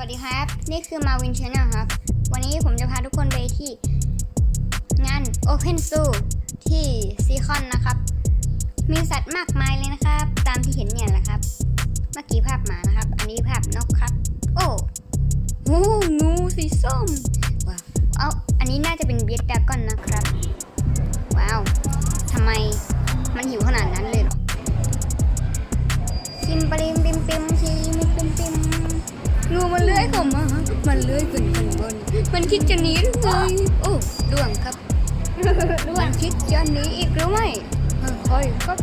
วัสดีครับ นี่คือมาวินช n แนลครับ วันนี้ผมจะพาทุกคนไปที่ งาน Open Zoo ที่ซีคอนนะครับ มีสัตว์มากมายเลยนะครับ ตามที่เห็นเนี่ยแหละครับ เมื่อกี้ภาพหมานะครับ อันนี้ภาพนกครับ โอ้โหงูสีส้ม ว้าว เอาอันนี้น่าจะเป็นเบียดดากอนนะครับ ว้าวทำไมมันหิวขนาดนั้นเลยหรอปิมปริ มามันเลื้อยขึ้นข้างบน มันคิดจะหนีหรือไงโอ้ล่วงครับมันคิดจะหนีอีกหรือไม่ค่อยๆครับ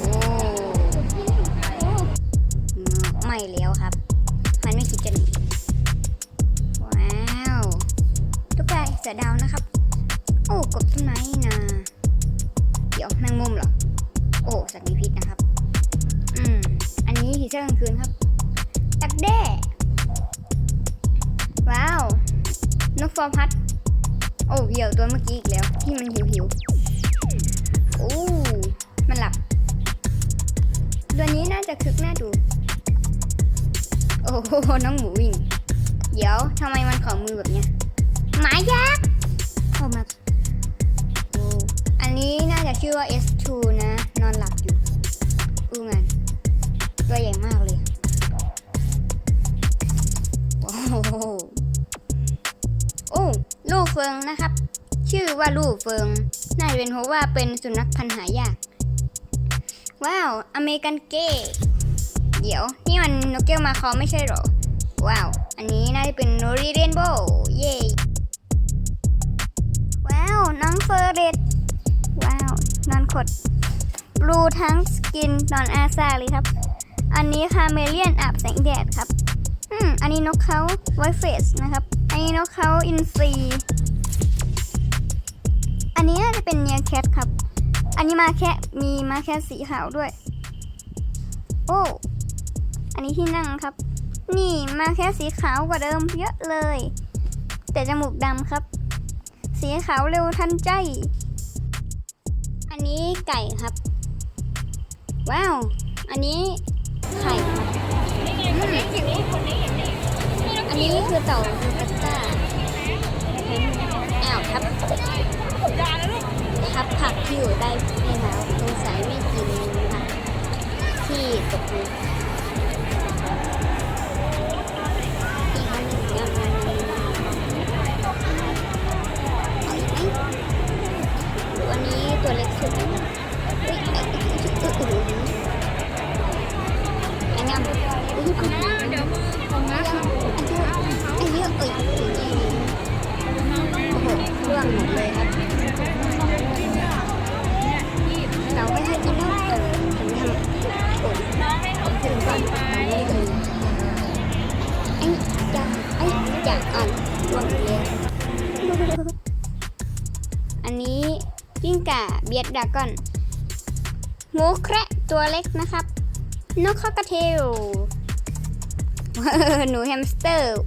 โอ้ไม่แล้วครับ มันไม่คิดจะหนีว้าวตุ๊กแกเสือดาวนะครับ โอ้กบต้นไม้นี่นะเดี๋ยวแมงมุมเหรอโอ้สัตว์มีพิษนะครับ อืม อันนี้ผีเสื้อกลางคืนครับดักแด้ ว้าว นกฟอร์พัด โอ้เหี่ยวตัวเมื่อกี้อีกแล้ว ที่มันหิวหิวๆโอ้มันหลับ ตัวนี้น่าจะคึกน่าดู โอ้โหน้องหมูวิ่ง เดี๋ยวทำไมมันขอมือแบบเนี้ยหมายักษ์เข้ามาโอ้อันนี้น่าจะชื่อว่า S2 นะ นอนหลับอยู่อู้งานตัวใหญ่มาก งนะครับ ชื่อว่าลูกเฟิงน่าจะเป็นเพราะว่าเป็นสุนัขพันธุ์หายาก ว้าว อเมริกันเก้เดี๋ยว นี่มันนกแก้วมาคอไม่ใช่หรอ ว้าว อันนี้น่าจะเป็นโนริเรนโบว์เย้ว้าว น้องเฟอร์เรดว้าว นอนขดบลูทั้งสกินนอนอาซาเลยครับ อันนี้คาเมเลียนอาบแสงแดดครับ อืม อันนี้นกเขาไวเฟสนะครับ อันนี้นกเขาอินซี เป็นเนียแคทครับ อันนี้มาแค่มีมาแค่สีขาวด้วย โอ้ อันนี้ที่นั่งครับ นี่มาแค่สีขาวกว่าเดิมเยอะเลย แต่จมูกดำครับ สีขาวเร็วทันใจ อันนี้ไก่ครับ ว้าว อันนี้ไข่ครับอันนี้คือเต่าซูกัสต้า อนร่วงหมดเลยอันนี้กิ้งก่าเบียดดากอนหมูแคระตัวเล็กนะครับ นกข้ากระเทลหนูแฮมสเตอร์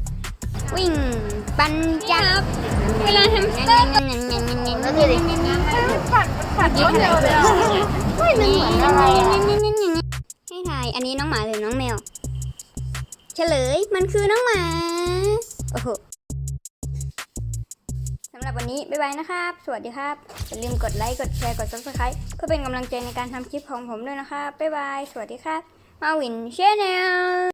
วิ่ง ปันจับเวลาแฮมสเตอร์ก็คือเด็กงานปัดปัดรถเร็วเลยอะเฮ้ยมันเหมือนอะไรให้ทายอันนี้น้องหมาหรือน้องแมว เฉลยมันคือน้องหมา โอ้โหสำหรับวันนี้ บ๊ายบายนะครับ สวัสดีครับ อย่าลืมกดไลค์ กดแชร์ กด subscribe เพื่อเป็นกำลังใจในการทำคลิปของผมด้วยนะครับ บ๊ายบาย สวัสดีครับ 猫云轩娘。